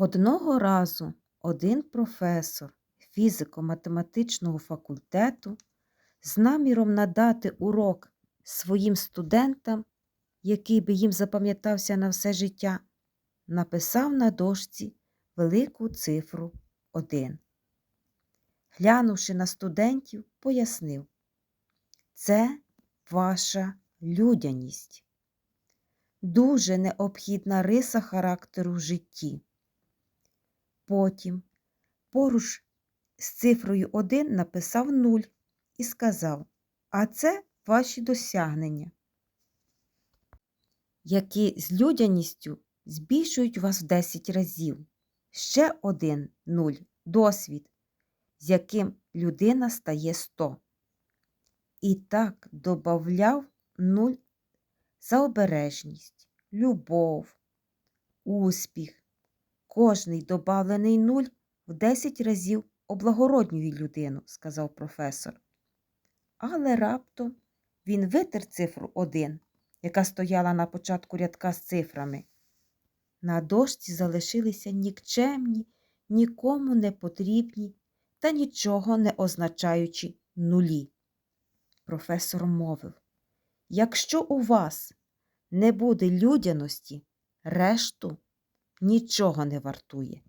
Одного разу один професор фізико-математичного факультету з наміром надати урок своїм студентам, який би їм запам'ятався на все життя, написав на дошці велику цифру 1. Глянувши на студентів, пояснив це ваша людяність, дуже необхідна риса характеру в житті. Потім поруч з цифрою 1 написав 0 і сказав, а це ваші досягнення, які з людяністю збільшують вас в 10 разів. Ще один 0 досвід, з яким людина стає 100. І так добавляв 0 за обережність, любов, успіх. Кожний добавлений нуль в 10 разів облагороднює людину, сказав професор. Але раптом він витер цифру 1, яка стояла на початку рядка з цифрами. На дошці залишилися нікчемні, нікому не потрібні та нічого не означаючі нулі. Професор мовив, якщо у вас не буде людяності, решту нічого не вартує.